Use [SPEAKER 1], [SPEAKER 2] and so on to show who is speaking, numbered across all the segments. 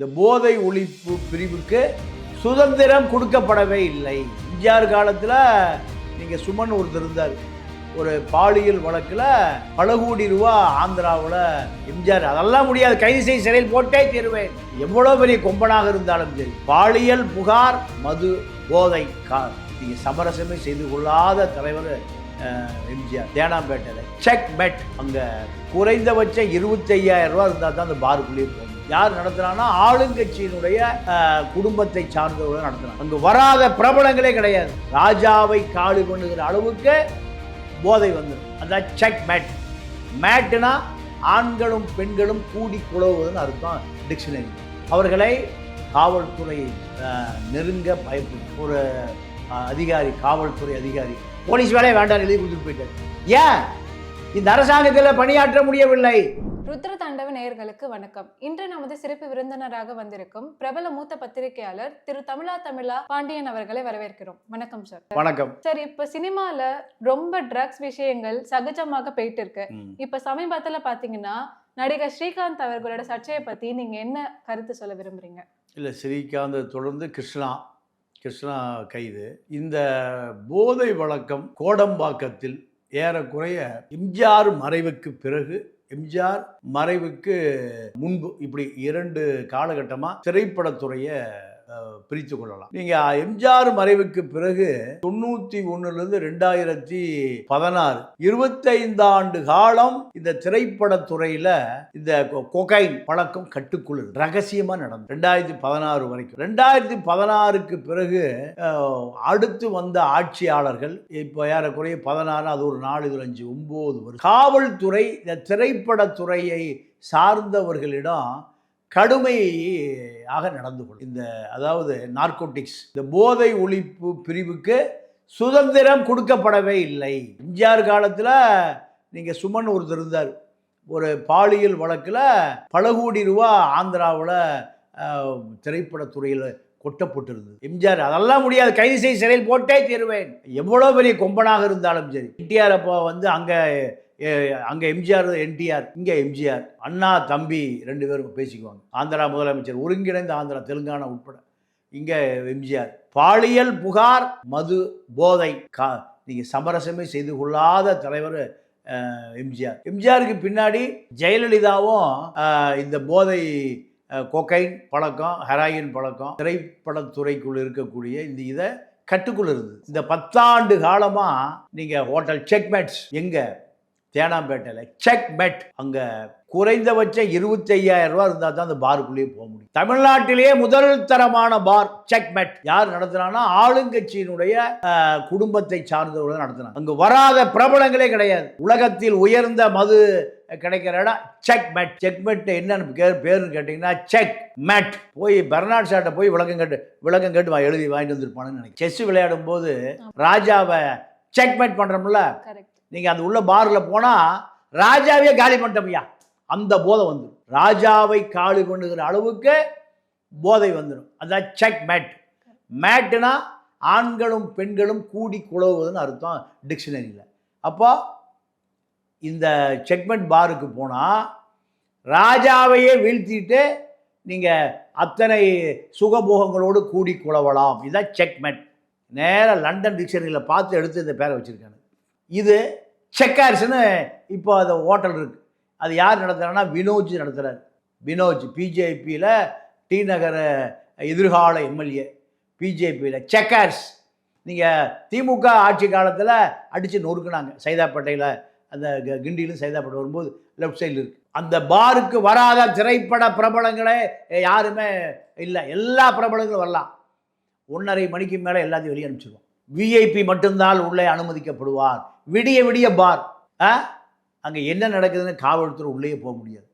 [SPEAKER 1] இந்த போதை ஒழிப்பு பிரிவுக்கு சுதந்திரம் கொடுக்கப்படவே இல்லை. எம்ஜிஆர் காலத்தில் நீங்கள் சுமன் ஒருத்தர் இருந்தார். ஒரு பாலியல் வழக்கில் பல கோடி ரூபா ஆந்திராவில் எம்ஜிஆர் அதெல்லாம் முடியாது. கைது செய்து சிறையில் போட்டே தீருவேன். எவ்வளோ பெரிய கொம்பனாக இருந்தாலும் சரி பாலியல் புகார் மது போதை கார் நீங்கள் சமரசமே செய்து கொள்ளாத தலைவர் எம்ஜிஆர் தேனாம்பேட்டையில். செக் பெட் அங்கே குறைந்தபட்சம் இருபத்தையாயிரம் ரூபா இருந்தால் தான் அந்த பாருக்குள்ளேயே போகும். யார் நடத்துகிறான்னா ஆளுங்கட்சியினுடைய குடும்பத்தை சார்ந்தவர்கள் நடத்துறாங்க. அங்கே வராத பிரபலங்களே கிடையாது. ராஜாவை காடு பண்ணுகிற அளவுக்கு போதை வந்துடும் அதான் செக் மேட் மேட்டுனா ஆண்களும் பெண்களும் கூடி குழவுவதுன்னு அர்த்தம் டிக்ஷனரி அவர்களை காவல்துறை நெருங்க பயப்படும் ஒரு அதிகாரி காவல்துறை அதிகாரி போலீஸ் வேலையை வேண்டாம் எழுதி கொடுத்துட்டு போயிட்டார். ஏன்? இந்த அரசாங்கத்தில் பணியாற்ற முடியவில்லை.
[SPEAKER 2] ருத்ர தாண்டவ நேயர்களுக்கு வணக்கம். இன்று நமது சிறப்பு விருந்தினராக வந்திருக்கும் பிரபல மூத்த பத்திரிகையாளர் திரு தமிழா தமிழா பாண்டியன் அவர்களை வரவேற்கிறோம். வணக்கம் சார்
[SPEAKER 1] வணக்கம்.
[SPEAKER 2] சார் இப்ப சினிமால ரொம்ப ட்ரக்ஸ் விஷயங்கள் சகஜமாக போயிட்டு இருக்கு. இப்ப சமீபத்துல பாத்தீங்கன்னா நடிகர் ஸ்ரீகாந்த் அவர்களோட சர்ச்சையை பத்தி நீங்க என்ன கருத்து சொல்ல விரும்புறீங்க?
[SPEAKER 1] இல்லை ஸ்ரீகாந்த் தொடர்ந்து கிருஷ்ணா கிருஷ்ணா கைது இந்த போதை வழக்கம் கோடம்பாக்கத்தில் ஏறக்குறைய எம்ஜிஆர் மறைவுக்கு பிறகு எம்ஜிஆர் மறைவுக்கு முன்பு இப்படி இரண்டு காலகட்டமாக திரைப்படத்துறையை பிரித்து கொள்ளலாம் நீங்கள் எம்ஜிஆர் மறைவுக்கு பிறகு தொண்ணூற்றி ஒன்றுலேருந்து ரெண்டாயிரத்தி பதினாறு இருபத்தைந்து ஆண்டு காலம் இந்த திரைப்படத்துறையில் இந்த கொ- கொகைன் பழக்கம் கட்டுக்குள் ரகசியமாக ரகசியமா நடந்தது. ரெண்டாயிரத்தி பதினாறு வரைக்கும். ரெண்டாயிரத்தி பதினாறுக்கு பிறகு அடுத்து வந்த ஆட்சியாளர்கள் இப்போ ஏறக்குறைய பதினாறு அது ஒரு நாலு இது அஞ்சு ஒன்பது காவல்துறை இந்த திரைப்படத்துறையை சார்ந்தவர்களிடம் கடுமையாக நடந்து கொள்ளும். இந்த அதாவது நார்கோட்டிக்ஸ் இந்த போதை ஒழிப்பு பிரிவுக்கு சுதந்திரம் கொடுக்கப்படவே இல்லை. எம்ஜிஆர் காலத்தில் நீங்கள் சுமன் ஒருத்தர் இருந்தார். ஒரு பாலியல் வழக்கில் பல கோடி ரூபா ஆந்திராவில் திரைப்படத்துறையில் கொட்டப்பட்டிருந்தது. எம்ஜிஆர் அதெல்லாம் முடியாது. கைது செய்ய சிறையில் போட்டே தீருவேன். எவ்வளோ பெரிய கொம்பனாக இருந்தாலும் சரி என்டிஆர் அப்போ வந்து அங்கே அங்கே எம்ஜிஆர் என்டிஆர் இங்கே எம்ஜிஆர் அண்ணா தம்பி ரெண்டு பேரும் பேசிக்குவாங்க. ஆந்திரா முதலமைச்சர் ஒருங்கிணைந்த ஆந்திரா தெலுங்கானா உட்பட. இங்கே எம்ஜிஆர். பாலியல் புகார் மது போதை கா நீங்கள் சமரசமே செய்து கொள்ளாத தலைவர் எம்ஜிஆர். எம்ஜிஆருக்கு பின்னாடி ஜெயலலிதாவும் இந்த போதை கொக்கைன் பழக்கம் ஹெராயின் பழக்கம் திரைப்படத்துறைக்குள் இருக்கக்கூடிய இந்த இதை கட்டுக்குள் இருந்தது. இந்த பத்தாண்டு காலமாக நீங்கள் ஹோட்டல் செக்மேட்ஸ் எங்கே? தேனாம்பேட்டையில். செக் பெட் அங்கே குறைந்தபட்ச இருபத்தி ஐயாயிரம் ரூபா இருந்தால் தான் அந்த பாருக்குள்ளேயே போக முடியும். தமிழ்நாட்டிலேயே முதல் தரமான பார் செக் பெட் யார் நடத்துனான்னா ஆளுங்கட்சியினுடைய குடும்பத்தை சார்ந்தவர்கள் நடத்துனாங்க அங்கே வராத பிரபலங்களே கிடையாது. உலகத்தில் உயர்ந்த மது கிடைக்கிற இடம் செக் மெட் செக் மெட் என்னன்னு பேர் பேருன்னு கேட்டிங்கன்னா செக் மெட் போய் பெர்னாட் ஷாட்டை போய் விளக்கம் கேட்டு விளக்கம் கேட்டு வா எழுதி வாங்கிட்டு வந்திருப்பானுன்னு நினைக்கிறேன். செஸ் விளையாடும் போது ராஜாவை செக் மெட் பண்ணுறோம்ல
[SPEAKER 2] கரெக்ட்
[SPEAKER 1] நீங்கள் அந்த உள்ள பாரில் போனால் ராஜாவே காலி பண்ணிட்டோம்யா அந்த போதை வந்துடும் ராஜாவை காலி பண்ணுகிற அளவுக்கு போதை வந்துடும் அதான் செக் மேட் மேட்டுனா ஆண்களும் பெண்களும் கூடி குழவுவதுன்னு அர்த்தம் டிக்ஷனரியில் அப்போ இந்த செக்மெண்ட் பாருக்கு போனால் ராஜாவையே வீழ்த்திட்டு நீங்கள் அத்தனை சுகபோகங்களோடு கூடி குழவலாம். இதுதான் செக்மெண்ட் நேராக லண்டன் டிக்ஷனரியில் பார்த்து எடுத்து இந்த பேரை வச்சுருக்காங்க இது செக்கார்ஸ்னு இப்போ அந்த ஹோட்டல் இருக்குது அது யார் நடத்துகிறான்னா வினோஜ் நடத்துகிறார் வினோஜ் பிஜேபியில் டி நகர எதிர்கால எம்எல்ஏ. பிஜேபியில் செக்கார்ஸ். நீங்கள் திமுக ஆட்சி காலத்தில் அடித்து நொறுக்குனாங்க. சைதாப்பேட்டையில் அந்த க- கிண்டியிலும் சைதாப்பேட்டை வரும்போது லெஃப்ட் சைடில் இருக்குது அந்த பாருக்கு வராத திரைப்பட பிரபலங்களே யாருமே இல்லை. எல்லா பிரபலங்களும் வரலாம். ஒன்றரை மணிக்கு மேலே எல்லாத்தையும் வெளியே அனுப்பிச்சிடுவோம் விஐபி மட்டும்தான் உள்ளே அனுமதிக்கப்படுவார். விடிய விடிய பார். ஆ? அங்கே என்ன நடக்குதுன்னு காவல்துறை உள்ளே போக முடியாது.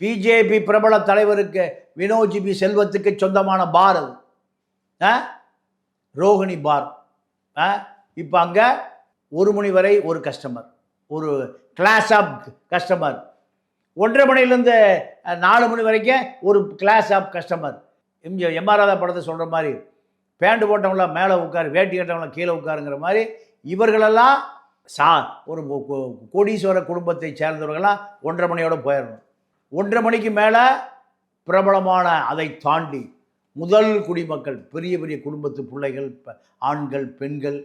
[SPEAKER 1] பிஜேபி பிரபல தலைவருக்கு வினோஜிபி செல்வத்துக்கு சொந்தமான பார் அது. ஆ? ரோகிணி பார். ஆ? இப்போ அங்கே ஒரு மணி வரை ஒரு கஸ்டமர் ஒரு கிளாஸ் ஆஃப் கஸ்டமர் ஒன்றரை மணிலேருந்து நாலு மணி வரைக்கும் ஒரு class of customer M G எம்ஆர்ஆதா படத்தை சொல்கிற மாதிரி பேண்ட் போட்டவங்கள மேலே உட்காரு வேட்டி கட்டவங்கள கீழே உட்காருங்கிற மாதிரி இவர்களெல்லாம் சா ஒரு கோடீஸ்வர குடும்பத்தை சேர்ந்தவர்களாக ஒன்றரை மணியோட போயிடணும். ஒன்றரை மணிக்கு மேலே பிரபலமான அதை தாண்டி முதல் குடிமக்கள் பெரிய பெரிய குடும்பத்து பிள்ளைகள் ஆண்கள் பெண்கள்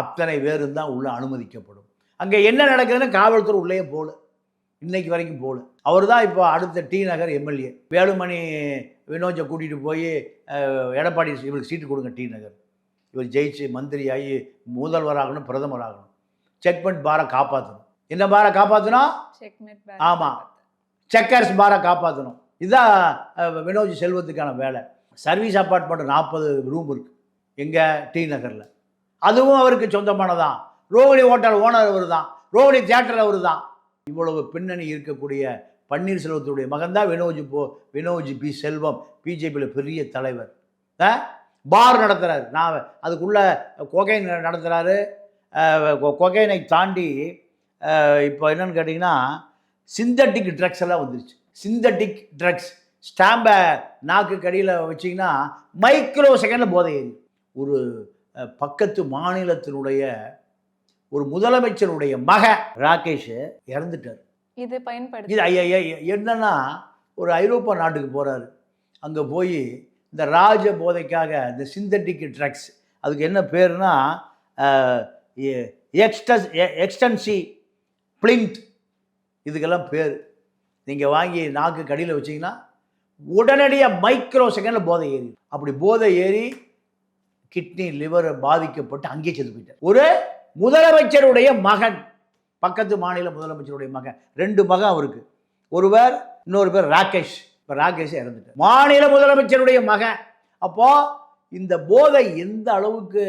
[SPEAKER 1] அத்தனை பேரும் தான் உள்ளே அனுமதிக்கப்படும். அங்கே என்ன நடக்குதுன்னு காவல்துறை உள்ளே போகல. இன்னைக்கு வரைக்கும் போகல. அவர் தான் இப்போ அடுத்த டி நகர் எம்எல்ஏ. வேலுமணி வினோஜை கூட்டிகிட்டு போய் எடப்பாடி இவருக்கு சீட்டு கொடுங்க டி நகர். இவர் ஜெயிச்சு மந்திரி ஆகி முதல்வராகணும் பிரதமராகணும். செக்மெண்ட் பாரை காப்பாற்றணும் என்ன பாரை காப்பாற்றணும்
[SPEAKER 2] செக்மேட்
[SPEAKER 1] ஆமா. செக்கர்ஸ் பாரை காப்பாற்றணும் இதுதான் வினோஜ் செல்வத்துக்கான வேலை. சர்வீஸ் அப்பார்ட்மெண்ட் நாற்பது ரூம் இருக்கு. எங்கே? டி நகரில். அதுவும் அவருக்கு சொந்தமானதான். ரோகிணி ஹோட்டல் ஓனர் அவர் தான் ரோகிணி தியேட்டர் அவர் தான் இவ்வளவு பின்னணி இருக்கக்கூடிய பன்னீர்செல்வத்துடைய மகன் தான் வினோஜ் போ வினோஜ் பி செல்வம் பிஜேபியில் பெரிய தலைவர்? பார் நடத்துகிறாரு நான் அதுக்குள்ள கொகைன் நடத்துகிறாரு கொகைனை தாண்டி இப்போ என்னன்னு கேட்டிங்கன்னா சிந்தட்டிக் ட்ரக்ஸ் எல்லாம் வந்துருச்சு. Synthetic drugs. ஸ்டாம்பை நாக்கு கடியில் வச்சிங்கன்னா மைக்ரோ செகண்டில் போதை ஏறி. ஒரு பக்கத்து மாநிலத்தினுடைய ஒரு முதலமைச்சருடைய மக ராகேஷ் இறந்துட்டார்.
[SPEAKER 2] இது பயன்படுத்தி
[SPEAKER 1] இது என்னன்னா ஒரு ஐரோப்பா நாட்டுக்கு போகிறாரு அங்கே போய் இந்த ராஜ போதைக்காக இந்த சிந்தட்டிக் ட்ரக்ஸ் அதுக்கு என்ன பேருனா எக்ஸ்டஸ் எக்ஸ்டன்சி பிளிண்ட் இதுக்கெல்லாம் பேர். நீங்கள் வாங்கி நாக்கு கடியில் வச்சிங்கன்னா உடனடியாக மைக்ரோ செகண்டில் போதை ஏறி. அப்படி போதை ஏறி கிட்னி லிவர் பாதிக்கப்பட்டு அங்கேயே செத்து போயிட்டார். ஒரு முதலமைச்சருடைய மகன் பக்கத்து மாநில முதலமைச்சருடைய மகன் ரெண்டு மகன் அவருக்கு. ஒருவர் இன்னொரு பேர் ராகேஷ். இப்போ ராகேஷ் இறந்துட்டார். மாநில முதலமைச்சருடைய மகன். அப்போது இந்த போதை எந்த அளவுக்கு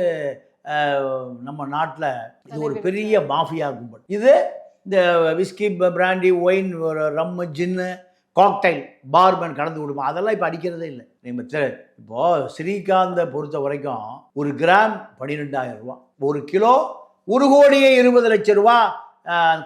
[SPEAKER 1] நம்ம நாட்டில் இது ஒரு பெரிய மாஃபியா கும்பல். இது இந்த whisky brandy wine rum gin cocktail barman கடந்து விடுமா அதெல்லாம் இப்போ அடிக்கிறதே இல்லை. நீங்கள் தெ- இப்போ ஸ்ரீகாந்தை பொறுத்த வரைக்கும் ஒரு கிராம் பன்னிரெண்டாயிரம் ரூபா. ஒரு கிலோ ஒரு கோடியே இருபது லட்சம் ரூபா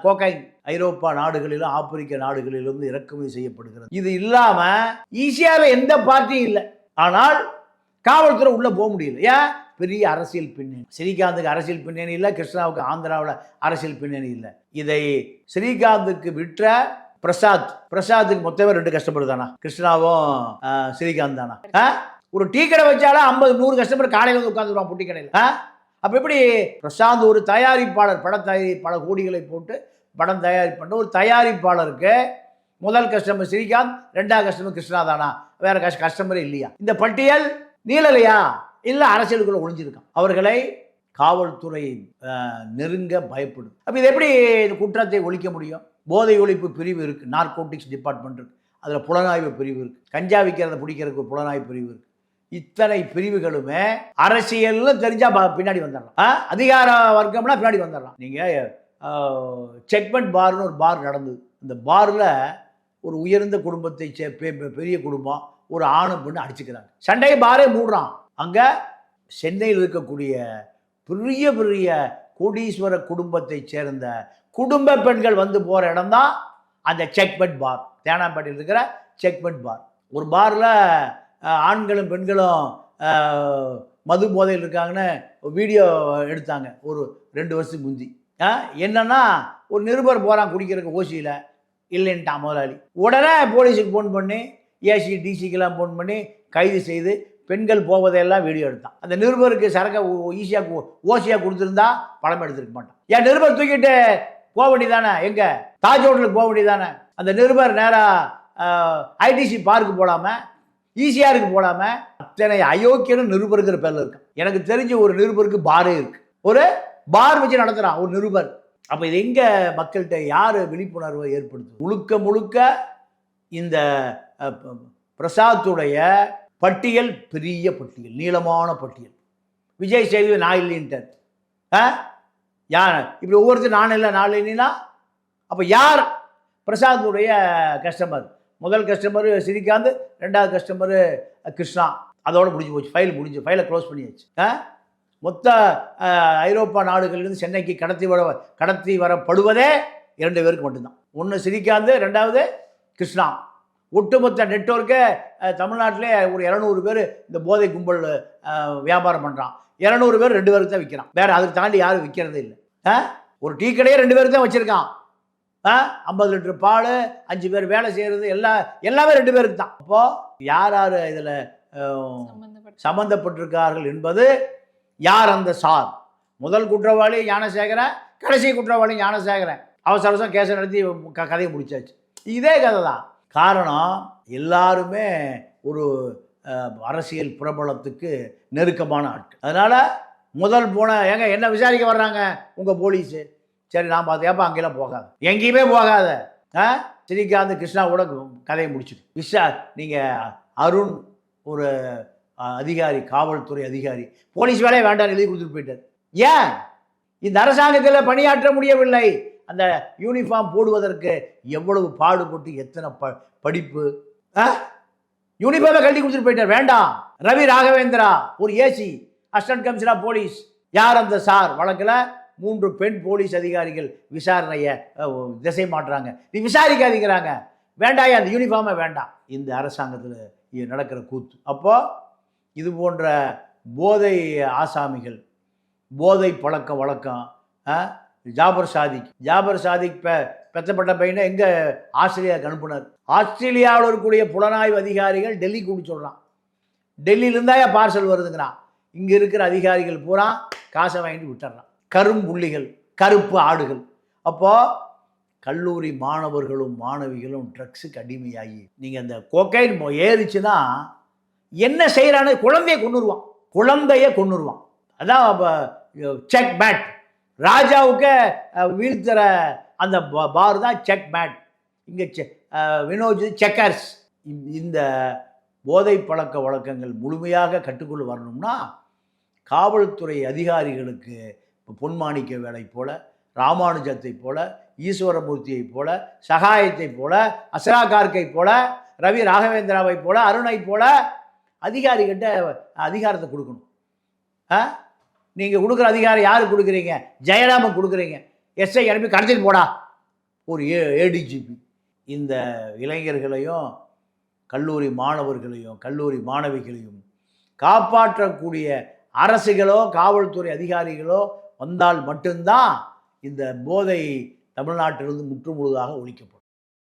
[SPEAKER 1] கோகைன் ஐரோப்பா நாடுகளிலும் ஆப்பிரிக்க நாடுகளிலும் இறக்குமதி செய்யப்படுகிறது. இது இல்லாமல் ஈஸியாக எந்த பார்ட்டியும் இல்லை. ஆனால் காவல்துறை உள்ளே போக முடியல. ஏன்? பெரிய அரசியல் பின்னணி. ஸ்ரீகாந்துக்கு அரசியல் பின்னணி இல்லை கிருஷ்ணாவுக்கு ஆந்திராவில் அரசியல் பின்னணி இல்லை. இதை ஸ்ரீகாந்துக்கு விற்ற பிரசாத் பிரசாத்துக்கு மொத்தமே ரெண்டு கஷ்டப்படுதானா? கிருஷ்ணாவும் ஸ்ரீகாந்த் தானா? ஆ? ஒரு டீ கடை வச்சாலும் ஐம்பது நூறு கஸ்டமர் காலையில் வந்து உட்காந்துருவான் பொட்டி கடையில். அப்போ எப்படி பிரசாந்த் ஒரு தயாரிப்பாளர் பட தயாரிப்பாளர் பல கோடிகளை போட்டு படம் தயாரிப்பு ஒரு தயாரிப்பாளருக்கு முதல் கஸ்டமர் ஸ்ரீகாந்த் ரெண்டாவது கஸ்டமர் கிருஷ்ணா தானா? வேற கஷ் கஸ்டமரே இல்லையா? இந்த பட்டியல் நீளலையா இல்லை அரசியலுக்குள்ள ஒழிஞ்சிருக்கான் அவர்களை காவல்துறை நெருங்க பயப்படும் அப்போ இது எப்படி இந்த குற்றத்தை ஒழிக்க முடியும்? போதை ஒழிப்பு பிரிவு இருக்குது நார்கோட்டிக்ஸ் டிபார்ட்மெண்ட் இருக்குது அதில் புலனாய்வு பிரிவு இருக்குது கஞ்சா விற்கிறத பிடிக்கிறதுக்கு புலனாய்வு பிரிவு இருக்குது இத்தனை பிரிவுகளுமே அரசியல்னு தெரிஞ்சா பின்னாடி வந்துடலாம். அதிகார வர்க்கம்னா பின்னாடி வந்துடலாம். நீங்கள் செக்மெண்ட் பார்னு ஒரு பார் நடந்தது. அந்த பாரில் ஒரு உயர்ந்த குடும்பத்தை பெ- பெ- பெரிய குடும்பம் ஒரு ஆணும் பெண்ணு அடிச்சுக்கிறாங்க. சண்டை பாரே மூடுறான். அங்கே சென்னையில் இருக்கக்கூடிய பெரிய பெரிய கோடீஸ்வர குடும்பத்தைச் சேர்ந்த குடும்ப பெண்கள் வந்து போகிற இடம் தான் அந்த செக்மெண்ட் பார் தேனாம்பேட்டையில் இருக்கிற செக்மெண்ட் பார் ஒரு பாரில் ஆண்களும் பெண்களும் மது போதையில் இருக்காங்கன்னு வீடியோ எடுத்தாங்க. ஒரு ரெண்டு வருஷத்துக்கு முந்தி. ஆ, என்னன்னா ஒரு நிருபர் போகிறான் குடிக்கிறதுக்கு ஓசியில். இல்லைன்ட்டான் முதலாளி. உடனே போலீஸுக்கு ஃபோன் பண்ணி ஏசி டிசிக்கெல்லாம் ஃபோன் பண்ணி கைது செய்து பெண்கள் போவதையெல்லாம் வீடியோ எடுத்தான். அந்த நிருபருக்கு சரக்கை ஈஸியாக ஓசியாக கொடுத்துருந்தா படம் எடுத்திருக்க மாட்டான். என் நிருபர் தூக்கிட்டு போக வேண்டியதானே? எங்க? தாஜ் ஹோட்டலுக்கு போக வேண்டியதானே? அந்த நிருபர் நேராக ஐடிசி பார்க்கு போடாமல் ஈஸியாருக்கு போடாமல் அத்தனை அயோக்கியனும் நிருபருங்கிற பேரில் இருக்கான். எனக்கு தெரிஞ்ச ஒரு நிருபருக்கு பாரே இருக்கு. ஒரு பார் வச்சு நடத்துகிறான் ஒரு நிருபர். அப்போ இது எங்கே மக்கள்கிட்ட யார் விழிப்புணர்வை ஏற்படுத்தும்? முழுக்க முழுக்க இந்த ப- பிரசாத்துடைய பட்டியல் பெரிய பட்டியல் நீளமான பட்டியல். விஜய் சேது நான் இல்லைன்ட்டார். ஆ? யார்? இப்படி ஒவ்வொருத்தர் நான் இல்லை நான் இல்லைன்னா? அப்போ யார்? பிரசாத்துடைய கஸ்டமர் முதல் கஸ்டமர் ஸ்ரீகாந்த் ரெண்டாவது கஸ்டமரு கிருஷ்ணா. அதோடு முடிஞ்சு போச்சு. ஃபைல் முடிஞ்சு ஃபைலை க்ளோஸ் பண்ணியாச்சு. ஆ? மொத்த ஐரோப்பா நாடுகளிலிருந்து சென்னைக்கு கடத்தி வர கடத்தி வரப்படுவதே இரண்டு பேருக்கு மட்டும்தான். ஒன்று ஸ்ரீகாந்த் ரெண்டாவது கிருஷ்ணா. ஒட்டுமொத்த நெட்ஒர்க்கை தமிழ்நாட்டிலே ஒரு இரநூறு பேர் இந்த போதை கும்பல் வியாபாரம் பண்ணுறான் இரநூறு பேர் ரெண்டு பேருக்கு தான் விற்கிறான் வேற அதுக்கு தாண்டி யாரும் விற்கிறதே இல்லை. ஆ? ஒரு டீ கடையே ரெண்டு பேருக்கு தான் வச்சுருக்கான். ஆ ஐம்பது லிட்டர் பால் அஞ்சு பேர் வேலை செய்கிறது எல்லா எல்லாமே ரெண்டு பேருக்கு தான். அப்போது யார் யார் இதில்
[SPEAKER 2] சம்பந்தப்பட்ட
[SPEAKER 1] சம்பந்தப்பட்டிருக்கார்கள் என்பது யார் அந்த சார்? முதல் குற்றவாளி ஞானசேகரன் கடைசி குற்றவாளி ஞானசேகரன். அவசர அவசரம் கேஸை நடத்தி க கதையை முடிச்சாச்சு. இதே கதை தான் காரணம் எல்லாருமே ஒரு அரசியல் பிரபலத்துக்கு நெருக்கமான ஆட்கள். அதனால் முதல் போன ஏங்க என்ன விசாரிக்க வர்றாங்க உங்கள் போலீஸு? சரி நான் பார்த்தேப்பா அங்கெல்லாம் போகாத. எங்கேயுமே போகாத. ஆ? ஸ்ரீகாந்த் கிருஷ்ணாவோட கதையை முடிச்சுட்டு விஷா நீங்கள் அருண் ஒரு அதிகாரி காவல்துறை அதிகாரி போலீஸ் வேலையை வேண்டாம் எழுதி கொடுத்துட்டு போயிட்டார். ஏன்? இந்த அரசாங்கத்தில் பணியாற்ற முடியவில்லை. அந்த யூனிஃபார்ம் போடுவதற்கு எவ்வளவு பாடுபட்டு எத்தனை ப படிப்பு? ஆ? யூனிஃபார்மை கழட்டி கொடுத்துட்டு போயிட்டார். வேண்டாம். ரவி ராகவேந்திரா ஒரு ஏசி அசிஸ்டன்ட் கமிஷனர் போலீஸ் யார் அந்த சார்? வழக்கில் மூன்று பெண் போலீஸ் அதிகாரிகள் விசாரணையை திசை மாட்டுறாங்க நீ விசாரிக்காதீங்கிறாங்க. வேண்டாயா அந்த யூனிஃபார்மை வேண்டாம். இந்த அரசாங்கத்தில் நடக்கிற கூத்து. அப்போது இது போன்ற போதை ஆசாமிகள் போதை பழக்க வழக்கம் ஆ, ஜாபர் சாதிக். ஜாபர் சாதிக் பெ பெற்றப்பட்ட பையனை எங்கே ஆஸ்திரேலியாவுக்கு அனுப்புனார். ஆஸ்திரேலியாவில் இருக்கக்கூடிய புலனாய்வு அதிகாரிகள் டெல்லிக்கு கூட்டி சொல்கிறான் டெல்லியிலேருந்தாயா பார்சல் வருதுங்கிறான். இங்கே இருக்கிற அதிகாரிகள் பூரா காசை வாங்கிட்டு விட்டுறான். கரும்புள்ளிகள் கருப்பு ஆடுகள். அப்போது கல்லூரி மாணவர்களும் மாணவிகளும் ட்ரக்ஸுக்கு அடிமையாகி நீங்கள் அந்த கோக்கைன் ஏறிச்சுன்னா என்ன செய்கிறான்னு குழந்தைய கொண்டுருவான் குழந்தைய கொண்டுருவான் அதான் செக் பேட் ராஜாவுக்கு வீழ்த்துற அந்த பார் தான் செக் மேட் இங்கே செ வினோஜ் செக்கர்ஸ். இந்த போதை பழக்க வழக்கங்கள் முழுமையாக கட்டுக்குள் வரணும்னா காவல்துறை அதிகாரிகளுக்கு இப்போ பொன்மாணிக்க வேலை போல் ராமானுஜத்தை போல ஈஸ்வரமூர்த்தியை போல சகாயத்தை போல அசரா கார்க்கை போல ரவி ராகவேந்திராவை போல அருணை போல அதிகாரிகிட்ட அதிகாரத்தை கொடுக்கணும். ஆ நீங்கள் கொடுக்குற அதிகாரம் யாருக்கு கொடுக்குறீங்க? ஜெயராமன் கொடுக்குறீங்க. எஸ்ஐ அனுப்பி கடத்திட்டு போடா. ஒரு ஏ ஏடிஜிபி இந்த இளைஞர்களையும் கல்லூரி மாணவர்களையும் கல்லூரி மாணவிகளையும் காப்பாற்றக்கூடிய அரசுகளோ காவல்துறை அதிகாரிகளோ வந்தால் மட்டும்தான் இந்த போதை தமிழ்நாட்டிலிருந்து முற்றுமுழுதாக ஒழிக்கப்படும்.